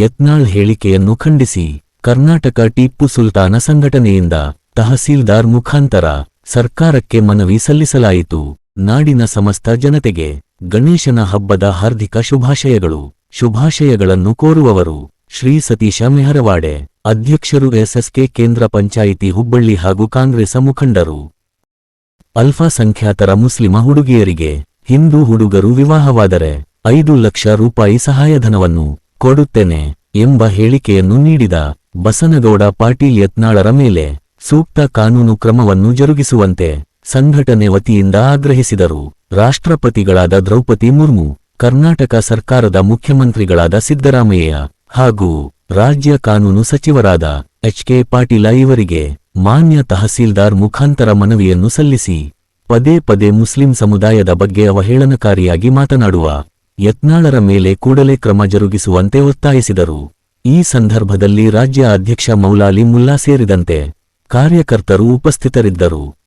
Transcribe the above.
ಯತ್ನಾಳ್ ಹೇಳಿಕೆಯನ್ನು ಖಂಡಿಸಿ. ಕರ್ನಾಟಕ ಟಿಪ್ಪು ಸುಲ್ತಾನ ಸಂಘಟನೆಯಿಂದ ತಹಸೀಲ್ದಾರ್ ಮುಖಾಂತರ ಸರ್ಕಾರಕ್ಕೆ ಮನವಿ ಸಲ್ಲಿಸಲಾಯಿತು. ನಾಡಿನ ಸಮಸ್ತ ಜನತೆಗೆ ಗಣೇಶನ ಹಬ್ಬದ ಹಾರ್ದಿಕ ಶುಭಾಶಯಗಳು. ಶುಭಾಶಯಗಳನ್ನು ಕೋರುವವರು ಶ್ರೀ ಸತೀಶ ಮೆಹರವಾಡೆ, ಅಧ್ಯಕ್ಷರು ಎಸ್ಎಸ್ಕೆ ಕೇಂದ್ರ ಪಂಚಾಯಿತಿ ಹುಬ್ಬಳ್ಳಿ ಹಾಗೂ ಕಾಂಗ್ರೆಸ್ ಮುಖಂಡರು. ಅಲ್ಪಸಂಖ್ಯಾತರ ಮುಸ್ಲಿಮ ಹುಡುಗಿಯರಿಗೆ ಹಿಂದೂ ಹುಡುಗರು ವಿವಾಹವಾದರೆ ಐದು ಲಕ್ಷ ರೂಪಾಯಿ ಸಹಾಯಧನವನ್ನು ಕೊಡುತ್ತೇನೆ ಎಂಬ ಹೇಳಿಕೆಯನ್ನು ನೀಡಿದ ಬಸನಗೌಡ ಪಾಟೀಲ್ ಯತ್ನಾಳರ ಮೇಲೆ ಸೂಕ್ತ ಕಾನೂನು ಕ್ರಮವನ್ನು ಜರುಗಿಸುವಂತೆ ಸಂಘಟನೆ ವತಿಯಿಂದ ಆಗ್ರಹಿಸಿದರು. ರಾಷ್ಟ್ರಪತಿಗಳಾದ ದ್ರೌಪದಿ ಮುರ್ಮು, ಕರ್ನಾಟಕ ಸರ್ಕಾರದ ಮುಖ್ಯಮಂತ್ರಿಗಳಾದ ಸಿದ್ದರಾಮಯ್ಯ ಹಾಗೂ ರಾಜ್ಯ ಕಾನೂನು ಸಚಿವರಾದ ಎಚ್ಕೆ ಪಾಟೀಲ ಇವರಿಗೆ ಮಾನ್ಯ ತಹಸೀಲ್ದಾರ್ ಮುಖಾಂತರ ಮನವಿಯನ್ನು ಸಲ್ಲಿಸಿ ಪದೇ ಪದೇ ಮುಸ್ಲಿಂ ಸಮುದಾಯದ ಬಗ್ಗೆ ಅವಹೇಳನಕಾರಿಯಾಗಿ ಮಾತನಾಡುವ ಯತ್ನಾಳರ ಮೇಲೆ ಕೂಡಲೇ ಕ್ರಮ ಜರುಗಿಸುವಂತೆ ಒತ್ತಾಯಿಸಿದರು. ಈ ಸಂದರ್ಭದಲ್ಲಿ ರಾಜ್ಯ ಅಧ್ಯಕ್ಷ ಮೌಲಾಲಿ ಮುಲ್ಲಾ ಸೇರಿದಂತೆ ಕಾರ್ಯಕರ್ತರು ಉಪಸ್ಥಿತರಿದ್ದರು.